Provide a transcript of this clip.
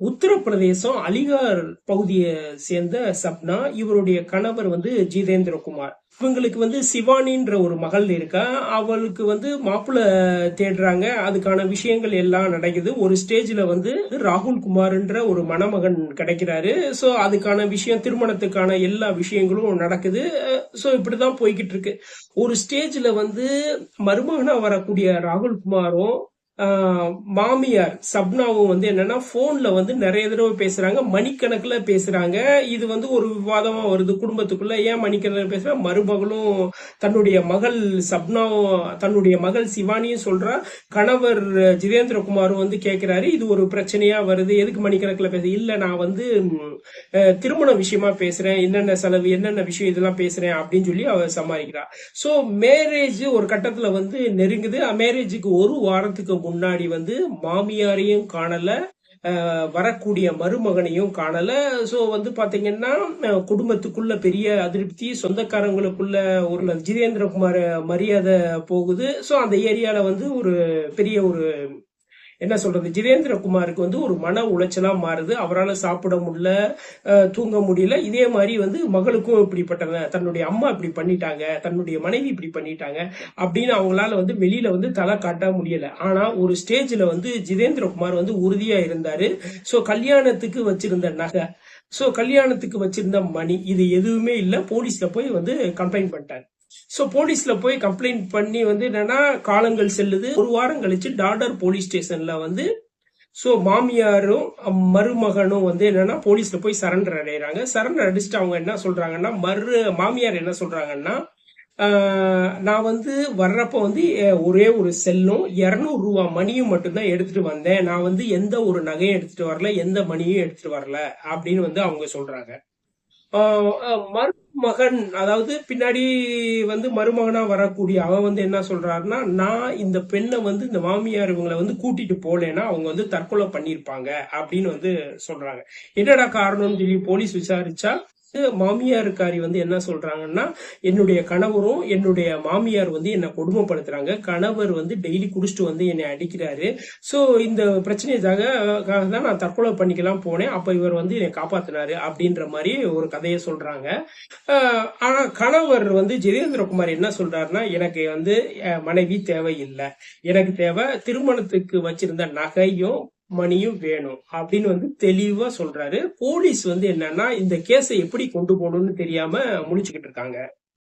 உத்தரப்பிரதேசம் அலிகார் பகுதியை சேர்ந்த சப்னா இவருடைய கணவர் வந்து ஜிதேந்திரகுமார். இவங்களுக்கு வந்து சிவானின்ற ஒரு மகள் இருக்கா? அவளுக்கு வந்து மாப்பிள்ள தேடுறாங்க. அதுக்கான விஷயங்கள் எல்லாம் நடக்குது. ஒரு ஸ்டேஜ்ல வந்து ராகுல் குமார்ன்ற ஒரு மணமகன் கிடைக்கிறாரு. சோ அதுக்கான விஷயம் திருமணத்துக்கான எல்லா விஷயங்களும் நடக்குது. சோ இப்படிதான் போய்கிட்டு இருக்கு. ஒரு ஸ்டேஜ்ல வந்து மருமகனா வரக்கூடிய ராகுல் குமாரும் மாமியார் சப்னாவும் வந்து என்னன்னா போன்ல வந்து நிறைய தடவை பேசுறாங்க மணிக்கணக்குல பேசுறாங்க. இது வந்து ஒரு விவாதமா வருது குடும்பத்துக்குள்ள. ஏன் மணிக்கணக்கில் பேசுறா? மருமகளும் தன்னுடைய மகள் சப்னாவும் தன்னுடைய மகள் சிவானியும் சொல்றா. கணவர் ஜிதேந்திரகுமாரும் வந்து கேட்கிறாரு இது ஒரு பிரச்சனையா வருது. எதுக்கு மணிக்கணக்கில் பேச? இல்ல நான் வந்து திருமண விஷயமா பேசுறேன். என்னென்ன செலவு என்னென்ன விஷயம் இதெல்லாம் பேசுறேன் அப்படின்னு சொல்லி அவர் சமாளிக்கிறா. ஸோ மேரேஜ் ஒரு கட்டத்துல வந்து நெருங்குது. மேரேஜுக்கு ஒரு வாரத்துக்கு முன்னாடி வந்து மாமியாரையும் காணல வரக்கூடிய மருமகனையும் காணல. ஸோ வந்து பாத்தீங்கன்னா குடும்பத்துக்குள்ள பெரிய அதிருப்தி சொந்தக்காரங்களுக்குள்ள ஒரு ஜிதேந்திரகுமார் மரியாதை போகுது. ஸோ அந்த ஏரியால வந்து ஒரு பெரிய ஒரு என்ன சொல்றது ஜிதேந்திரகுமாருக்கு வந்து ஒரு மன உளைச்சலா மாறுது. அவரால் சாப்பிட முடியல தூங்க முடியல. இதே மாதிரி வந்து மகளுக்கும் இப்படிப்பட்ட தன்னுடைய அம்மா இப்படி பண்ணிட்டாங்க தன்னுடைய மனைவி இப்படி பண்ணிட்டாங்க அப்படின்னு அவங்களால வந்து வெளியில வந்து தலை காட்ட முடியல. ஆனா ஒரு ஸ்டேஜ்ல வந்து ஜிதேந்திரகுமார் வந்து உறுதியா இருந்தாரு. சோ கல்யாணத்துக்கு வச்சிருந்த நகை சோ கல்யாணத்துக்கு வச்சிருந்த மணி இது எதுவுமே இல்ல. போலீஸ்ல போய் வந்து கம்ப்ளைண்ட் பண்ணிட்டாரு. ஸோ போலீஸில் போய் கம்ப்ளைண்ட் பண்ணி வந்து என்னன்னா காலங்கள் செல்லுது. ஒரு வாரம் கழிச்சு டாடர் போலீஸ் ஸ்டேஷனில் வந்து ஸோ மாமியாரும் மருமகனும் வந்து என்னன்னா போலீஸில் போய் சரண்டர் அடைகிறாங்க சரண்டர் அடிச்சுட்டு அவங்க என்ன சொல்கிறாங்கன்னா மறு மாமியார் என்ன சொல்கிறாங்கன்னா நான் வந்து வர்றப்போ வந்து ஒரே ஒரு செல்லும் இரநூறுவா மணியும் மட்டும்தான் எடுத்துட்டு வந்தேன். நான் வந்து எந்த ஒரு நகையும் எடுத்துட்டு வரல எந்த மணியும் எடுத்துட்டு வரல அப்படின்னு வந்து அவங்க சொல்றாங்க. மருமகன் அதாவது பின்னாடி வந்து மருமகனா வரக்கூடிய அவன் வந்து என்ன சொல்றாருன்னா நான் இந்த பெண்ணை வந்து இந்த மாமியார் இவங்களை வந்து கூட்டிட்டு போலேன்னா அவங்க வந்து தற்கொலை பண்ணிருப்பாங்க அப்படின்னு வந்து சொல்றாங்க. என்னடா காரணம்னு சொல்லி போலீஸ் விசாரிச்சா மாமியாருக்காரி வந்து என்ன சொல்றாங்கன்னா என்னுடைய கணவரும் என்னுடைய மாமியார் வந்து என்னை கொடுமைப்படுத்துறாங்க. கணவர் வந்து டெய்லி குடிச்சிட்டு வந்து என்னை அடிக்கிறாரு. ஸோ இந்த பிரச்சனைக்காக தான் நான் தற்கொலை பண்ணிக்கலாம் போனேன். அப்ப இவர் வந்து என்னை காப்பாத்தினாரு. அப்படின்ற மாதிரி ஒரு கதையை சொல்றாங்க. ஆனா கணவர் வந்து ஜெயேந்திரகுமார் என்ன சொல்றாருன்னா எனக்கு வந்து மனைவி தேவையில்லை. எனக்கு தேவை திருமணத்துக்கு வச்சிருந்த நகையும் மணியும் வேணும் அப்படின்னு வந்து தெளிவா சொல்றாரு. போலீஸ் வந்து என்னன்னா இந்த கேஸை எப்படி கொண்டு போகணும்னு தெரியாம முடிச்சுக்கிட்டு இருக்காங்க.